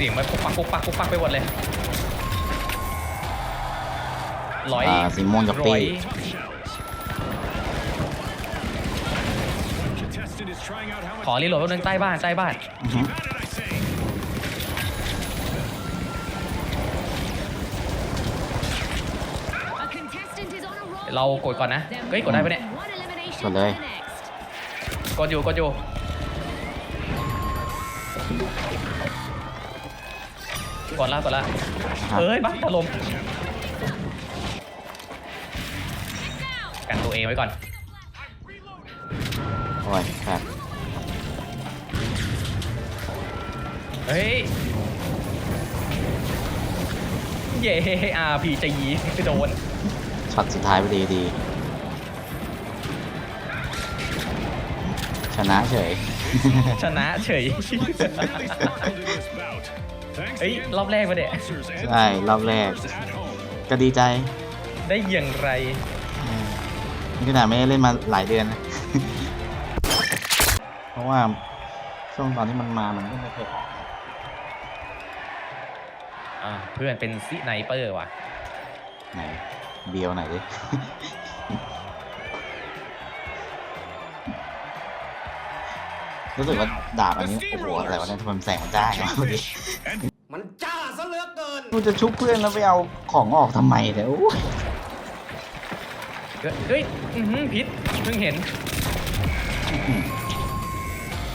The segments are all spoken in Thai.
สียงมันปุกปักปุกปักปุกปักไปหมดเลยร้อยอ่าสีม่วงกับร้ปีอย Contestant is trying out how much ขอรีโหลดแป๊บนึงใต้บ้านใต้บ้านอือฮึ How did I say? เรากดก่อนนะเฮ้ยกดได้ปะเนี่ยกดเลย กดอยู่กดอยู่ กดละกดละครับเอ้ยบ้าถล่มกันตัวเองไว้ก่อนโอ้ยครับเฮ้ยเย่อาพีจะยีโดนช็อตสุดท้ายพอดีดี ชนะเฉย ชนะเฉย Really sparkled in this bout. Thanks เฮ้ย again รอบแรกปะเนี่ย sponsors and ใช่รอบแรก at home. ก็ดีใจได้อย่างไรอืมนี่ขนาดไม่ได้เล่นมาหลายเดือนนะ เพราะว่าช่วงตอนที่มันมามันก็ไม่เคยออกอ่าเพื่อนเป็นซิไนเปอร์ว่ะไหนเบียวไหนอยดิ รู้สึกว่าดาบอันนี้โอ้โหอะไรวะเนี่ยทำไมมันแสงมันจ้าอย่างวะดิมันจ้าซะเหลือเกิน กูจะชุบเพื่อนแล้วไปเอาของออกทำไมเนี่ยโอ้ยเฮ้ยเฮ้ยอื้อหือพิษเพิ่งเห็น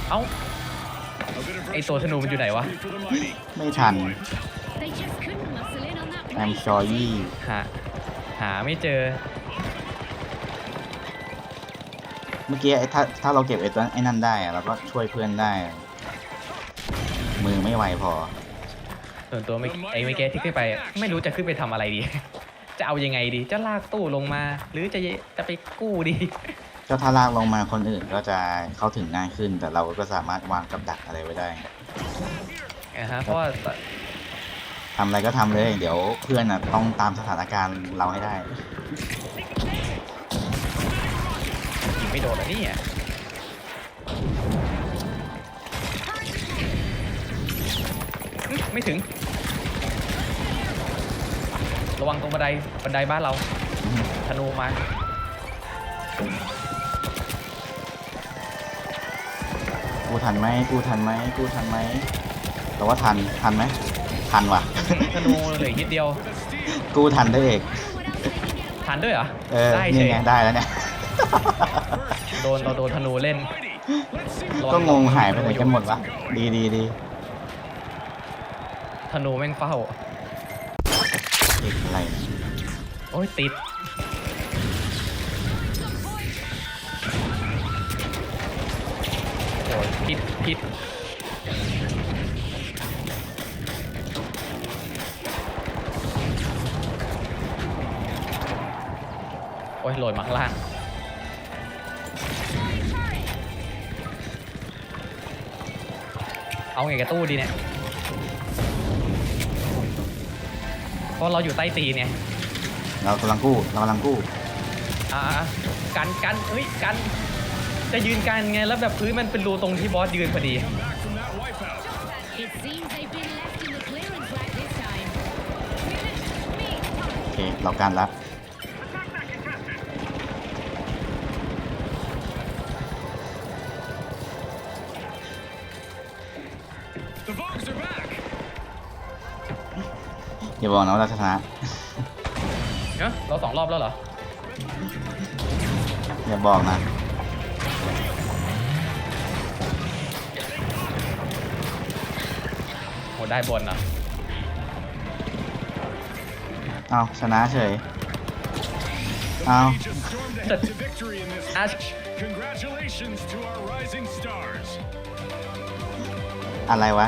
เอ้า A bit of ไอตัวธนูมันอยู่ไหนวะ victory for the mighty. ไม่ทัน They just couldn't muscle in on that แอม brace. ชอยี่หา หาไม่เจอ เมื่อกี้ไอ้ถ้าถ้าเราเก็บไอ้ตัวไอ้นั่นได้อะเราก็ช่วยเพื่อนได้ มือไม่ไวพอ ส่วนตัวไม่ไอ้ไม่แก้ที่ขึ้นไปอะไม่รู้จะขึ้นไปทำอะไรดี จะเอายังไงดี จะลากตู้ลงมา หรือจะจะไปกู้ดี ก็ถ้าลากลงมาคนอื่นก็จะเข้าถึงง่ายขึ้น แต่เราก็สามารถวางกับดักอะไรไว้ได้นะฮะเพราะว่าทำอะไรก็ทำเลย เดี๋ยวเพื่อนอะต้องตามสถานการณ์เราให้ได้ยิง ไม่โดนแล้วนี่ยอื้อไม่ถึง ระวังตรงบันไดบันไดบ้านเราธนูมากูทันไหมกูทันไหมกูทันไหมแต่ว่าทันทันไหมทันว่ะธนูเหลืออีกนิดเดียว กูทันได้เอกทันด้วยเหรอเออได้เฉนี่ยไงได้แล้วเนี่ย โดนเราโดนธนูเล่น Let's see ระวัก็งงหายไปไหนกันหมดวะ ดีดีดีธนูแม่งเฝ้าเอกอะไรเนี่ยโอ้ยติด โอ้ยพิษพิษโอ้ยโหลดมาข้างล่าง เอาไงกับตู้ดีเนี่ยเพราะเราอยู่ใต้ตีนเนี่ยเรากำลังกู้เรากำลังกู้อ่ากันกันเฮ้ยกัน จะยืนกันไงแล้วแบบพื้นมันเป็นรูตรงที่บอสยืนพอดี back from that wipeout. It seems they've been left in the clearance rack this time. โอเคเรากันแล้ว อย่าบอกนะว่าเราชนะเนาะเราสองรอบแล้วเหรอ อย่าบอกนะโหได้บนอะเอาชนะเฉย The Ow. mighty just stormed ahead to victory in this Ah. match. Congratulations to our rising stars. อะไรวะ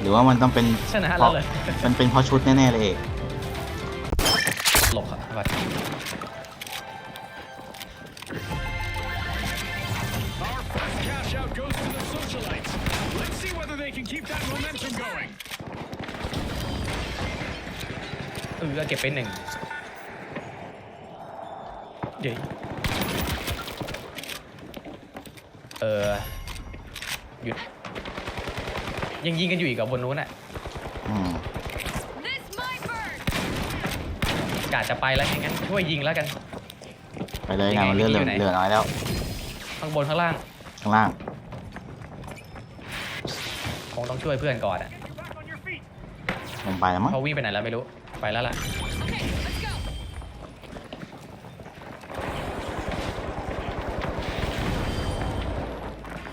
หรือว่ามันต้องเป็นชนะเพแล้วราะเลยมันเป็นเพราะชุดแน่ๆเลยเอกหลบครับบัด Our first cash out goes to the socialites. Let's see whether they can keep that momentum going. เออเก็บไปหนึ่งเดี๋ยวเออหยุด ยังยิงกันอยู่อีกกับบนนู้นอะอืม This might burn. กาจะไปแล้วงั้นช่วยยิงแล้วกัน ไปเลยยังนะไงมันเลื่อนเหลืออยู่ไหน เหลือน้อยแล้วข้างบนข้างล่างข้างล่างคงต้องช่วยเพื่อนก่อนอะ Back on your feet. ลงไปแล้วมั้งเขาวิ่งไปไหนแล้วไม่รู้ไปแล้วล่ะ Okay, let's go.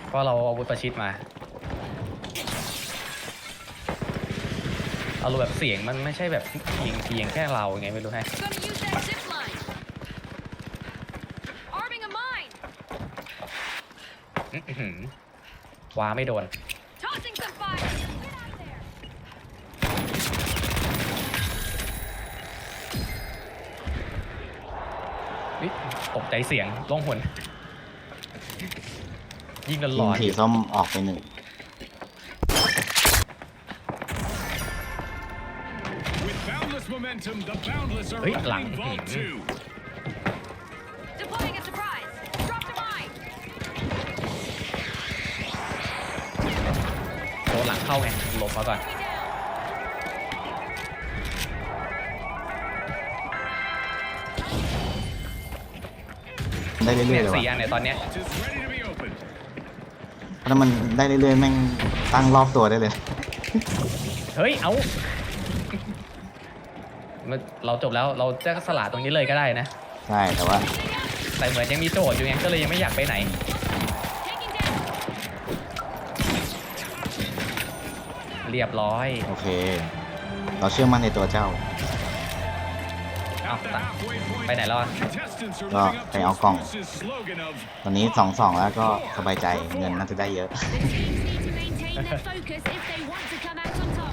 เพราะเราเอาอาวุธประชิดมา อารูแบบเสียงมันไม่ใช่แบบยิงเพียงแค่เราไงไม่รู้ให้ Gonna use that zip line. Arming a mine. อื้อหือว้าไม่โดน Tossing some fire. Get out of there. วิตกใจเสียงล่องหน ยิงกันหลทีมอนสีส้มออกไปหนึ่ง momentum, the boundless are Ấy, lặng. opening vault Ừ. two. Deploying a surprise. Drop the mine. โดนหลังเข้าไงหลบมาก่อน Enemy down. ได้เรื่อยๆเนี่ยเลยสี่ว่ะอันเนี่ยตอนเนี้ย Vault is ready to be opened. ถ้ามันได้เรื่อยๆแม่งตั้งรอบตัวได้เลย เฮ้ย เอา มันเราจบแล้วเราจะสละตรงนี้เลยก็ได้นะ ใช่แต่ว่าแต่เหมือนยังมีโจทย์อยู่ไงก็เลยยังไม่อยากไปไหน Taking down. เรียบร้อยโอเค เราเชื่อมั่นในตัวเจ้า Oh, At the ta- halfway point, Bay này lo à? contestants are Lo, living up phải to áo còng. Spruce's slogan of ตอนนี้สองสองแล้วก็สบายใจเงินน่าจะได้เยอะ The teams need to maintain their focus if they want to come out on top.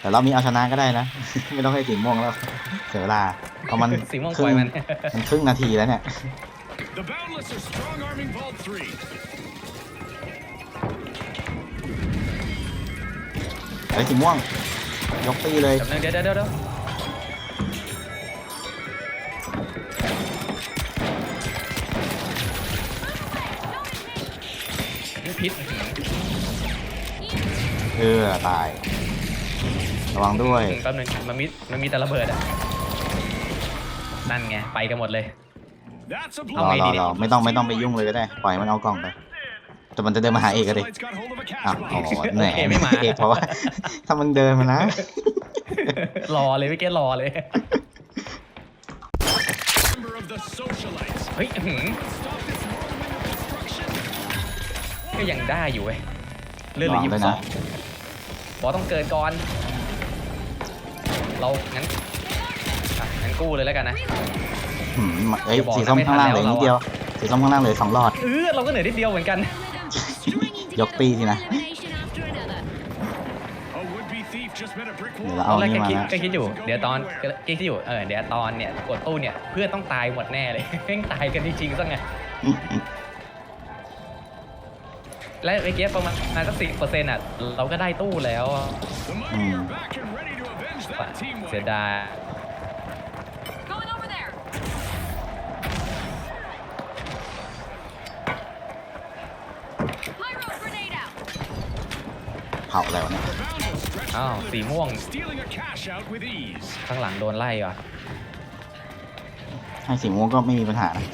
แต่เรามีเอาชนะก็ได้นะ ไม่ต้องให้สีม่วงแล้วเสียเวลาเพราะมันสีม่วงครึ่ปล่อยมัน มันครึ่งนาทีแล้วเนี่ย the boundless are strong arming vault three. ไอ้สีม่วง ยกตีเลยจำเนึงเดี๋ยวเดี๋ยวเดี๋ยวเดี๋ยวนี่พิษเออตาย ระวังด้วย แป๊บนึงมันมีมันมีแต่ระเบิดอะนั่นไงไปกันหมดเลย That's a รเอาอไงรดีอเนี่ยรอไม่ต้องไม่ต้องไปยุ่งเลยก็ได้ ปล่อยมันเอากล่องไป แต่มันจะเดินมาหาเอกก็ดิ Socialites got hold of a cash อ้าวอ๋อ box. แหนโอเคไม่มา เอกเพราะว่า ถ้ามันเดินมานะ รอเลยพี่เกรรอเลย Member of the socialites. เฮ้ยอื้อหือ Stop this whirlwind of destruction. ก็ยังได้อยู่เว้ยเลื่อนเหลือลองยี่ด้สิวยบสนะ องบอสต้องเกินก่อน เรางั้นอะงั้นกู้เลยแล้วกันนะหืมเอ้ยอย่าบอกนะสีส้มไม่ทัข้านงล่างเหแล้ลืวอนิดเราอะเดียวสีส้มข้างล่างเหลือสองหลอด เออเราก็เหนื่อยนิดเดียวเหมือนกัน Stringing Dọc together ti thì one nào. elimination after another. A would-be thief just met a brick เดี๋ยว wall. เราตเอาอนแรกนี่ก็มาคิดนะก็คิดอยู่ เดี๋ยวตอนก็คิดอยู่ เออ เดี๋ยวตอนเนี่ยกดตู้เนี่ยเพื่อนต้องตายหมดแน่เลย เพ่งตายกันจริงๆซะไงและเมื่อกี้ประมาณสักสิบเปอร์เซ็นต์อะ เราก็ได้ตู้แล้วอะ The mighty are back and ready to avenge that team เสีย wipe. ดาย Going over there. Pyro grenade out. เผาอะไรวะเนี่ย The boundless stretch อ้าว their สี limits, ม่วง stealing a cash out with ease. ข้างหลังโดนไล่ว่ะให้สีม่วงก็ไม่มีปัญหานะ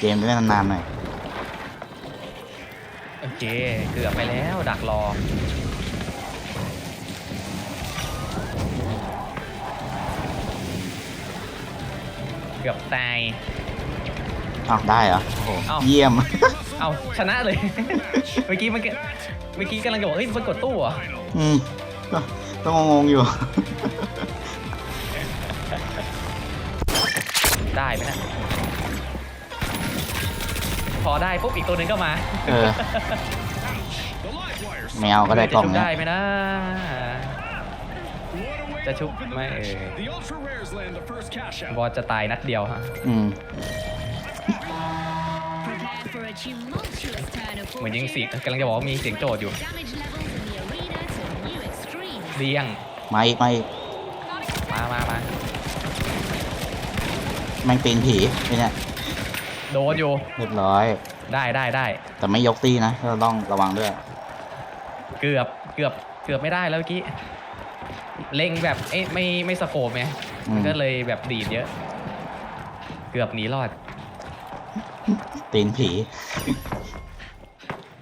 เกมจะได้นานๆหน่อยโอเคเกือบไปแล้วดักรอ กือบตาย อ้าวได้เหรอโอ้โหอ้าว เยี่ยม เอาชนะเลย เมื่อกี้เมื่อกี้เมื่อกี้กำลังจะบอกเฮ้ยมันกดตู้เหรอ Final. อืมก็ต้องงงๆอยู่ ได้ไหมนะพอได้ปุ๊บอีกตัวหนึ่งก็มาเออ The live wires. แมวก็ได้จะกล่องชุบเนี้ได้ยไหมนะ What a way จะ to ชุบ open the ไม่ match. เออ The ultra rares land the first cash out. บอสจะตายนัดเดียวฮะอืม Prepare for a tumultuous turn of เหมือนยิง fortune. เสียงกำลังจะบอกว่ามีเสียงโจทย์อยู่ Damage levels in the arena to new extremes. เรียงมาอีกมาอีกมามามาแม่งปีนผีไอ้เนี่ยโดนอยู่เรียบร้อย ได้ได้ได้แต่ไม่ยกตีนะเราต้องระวังด้วย เกือบเกือบเกือบไม่ได้แล้วเมื่อกี้ เล็งแบบเอ๊ะไม่ไม่สโคปไงอืมก็เลยแบบดีดเยอะ เกือบหนีรอด ตีนผี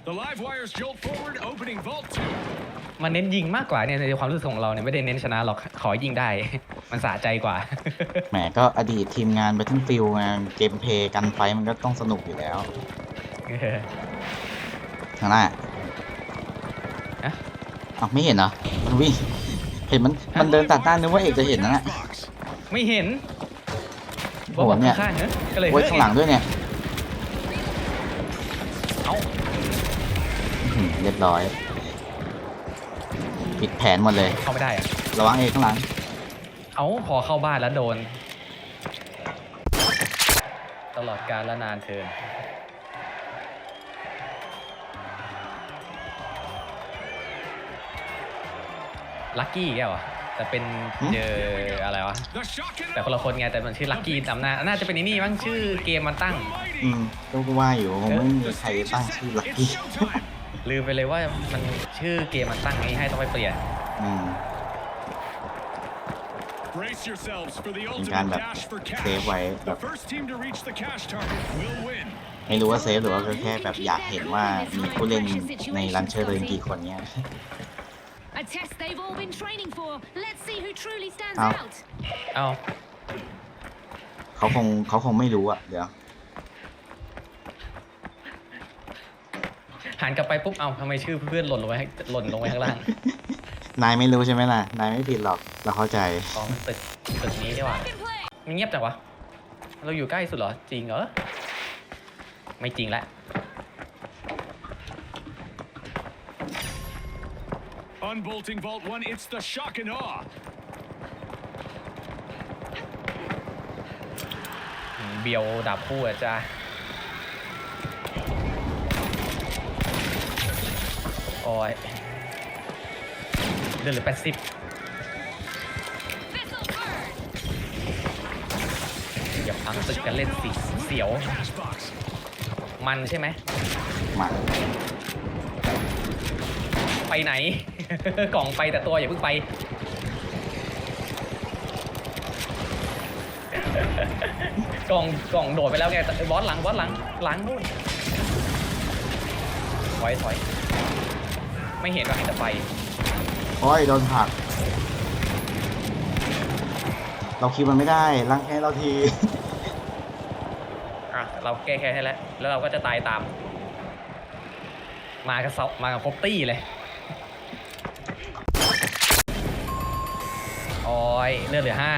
The live wires jolt forward, opening vault 2. มันเน้นยิงมากกว่าเนี่ยในความรู้สึกของเราเนี่ยไม่ได้เน้นชนะหรอกขอยิงได้ มันสะใจกว่า แหมก็อดีตทีมงาน Battlefield ไงเกมเพลย์กันไฟมันก็ต้องสนุกอยู่แล้วทางหน้าฮะเอ้าไม่เห็นเหรอมันวิ่งเห็นมันมันเดินตัดหน้านึกว่าเอกจะเห็นนะน่ะ Box. ไม่เห็นโอ้โหเนี่ยข้างๆเนอะก็เลยโอ้ยข้างหลังด้วยเนี่ยเอ้าอื้อหือเรียบร้อยผิดแผนหมดเลย เข้าไม่ได้อะระวังเอกข้างหลัง เอ้าพอเข้าบ้านแล้วโดน ตลอดการละนานเทิน ลัคกี้แกเหรอแต่เป็นหืมเจออะไรวะ The shock and แต่คนละคนไงแต่มันชื่อลัคกี้จำหน้าน่าจะเป็นไอ้นี่มั้งชื่อเกมมันตั้ง อืมก็ว่าอยู่คงไม่มีใครตั้งชื่อลัก It's กี้ showtime. ลืมไปเลยว่ามันชื่อเกมมันตั้งนี้ให้ต้องไปเปลี่ยนอืม Brace yourselves for the เป็นการ ultimate แบบ dash for เซฟ cash. ไว้แบ The บ first team to reach the cash target will win. ไม่รู้ว่าเซฟหรือว่าก็แค่แบบอยากเห็นว่ามีผู้เล่นในรันเชอร์เลยกี่คนเนี้ย A test they've all been training for. Let's see who truly stands Ow. out. เอ้าเขาคงเขาคงไม่รู้อะเดี๋ยว หันกลับไปปุ๊บ เอ้าทำไมชื่อเพื่อนหล่นลงไปให้หล่นลงไปข้างล่าง นายไม่รู้ใช่ไหมล่ะ นายไม่ผิดหรอก เราเข้าใจ อ๋อ มันตึกตึกนี้นี่หว่ามันเงียบจังวะ เราอยู่ใกล้สุดเหรอ จริงเหรอ ไม่จริงละ Unbolting Vault 1, it's the shock and awe. อืมเบียวดาบคู่อะจ้าโอ้ยเดือนเหลือแปดสิบ This'll burn. อย่าพังตึกกันเล่นสิเสียว Cash box. มันใช่ไหม มา ไปไหน กล่องไปแต่ตัวอย่าเพิ่งไป กล่องกล่องโดดไปแล้วไงแต่บอสหลังบอสหลังหลังนู่นถอยถอยไม่เห็นว่าเห็นแต่ไฟโอ้ยโดนผลัก เราคิวมันไม่ได้รังแค่เราที อะเราแก้แค้นให้แล้วแล้วเราก็จะตายตาม มากับเซามากับครบตี้เลย โอ้ยเลือดเหลือห้า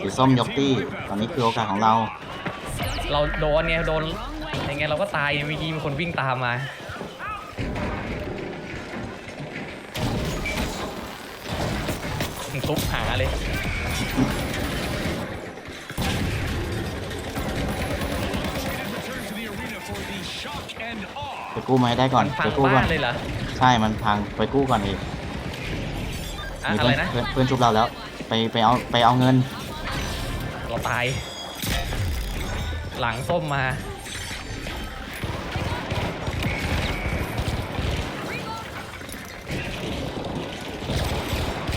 สีส้มยกตี้ ตอนนี้คือโอกาสของเรา เราโดนเนี่ยโดนยังไงเราก็ตายเมื่อกี้มีคนวิ่งตามมาทุบหาเลย Return to the arena for the shock and awe. ไปกู้มาให้ได้ก่อนมันพัไปงกู้ก่อบ้านนเลยเหรอ ใช่มันพังไปกู้ก่อนอีกอะมีอะเพื่ไรอนนะ เพื่อนเพื่อนชุบเราแล้ว ไปไปเอาไปเอาเงิน เราตาย หลังส้มมา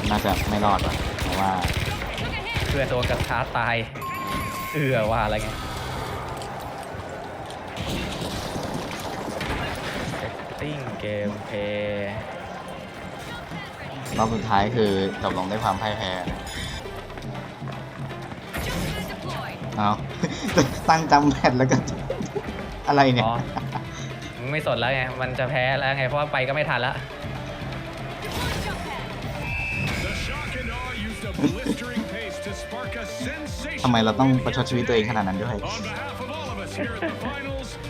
น่าจะไม่รอดว่ะเพราะว่าเพื่อนโดนกระชาร์จตาย เอือว่าอะไรไงติ้งเกมเพย์ รอบสุดท้ายคือจบลงด้วยความพ่ายแพ้ เอาตั้งจำแพทแล้วก็ อะไรเนี่ย อ๋อไม่สนแล้วไง มันจะแพ้แล้วไง เพราะว่าไปก็ไม่ทันแล้ว The shock and awe used a blistering pace to spark a sensation. ทำไมเราต้องประชดชีวิตตัวเองขนาดนั้นด้วย On behalf of all of us here at the finals, thank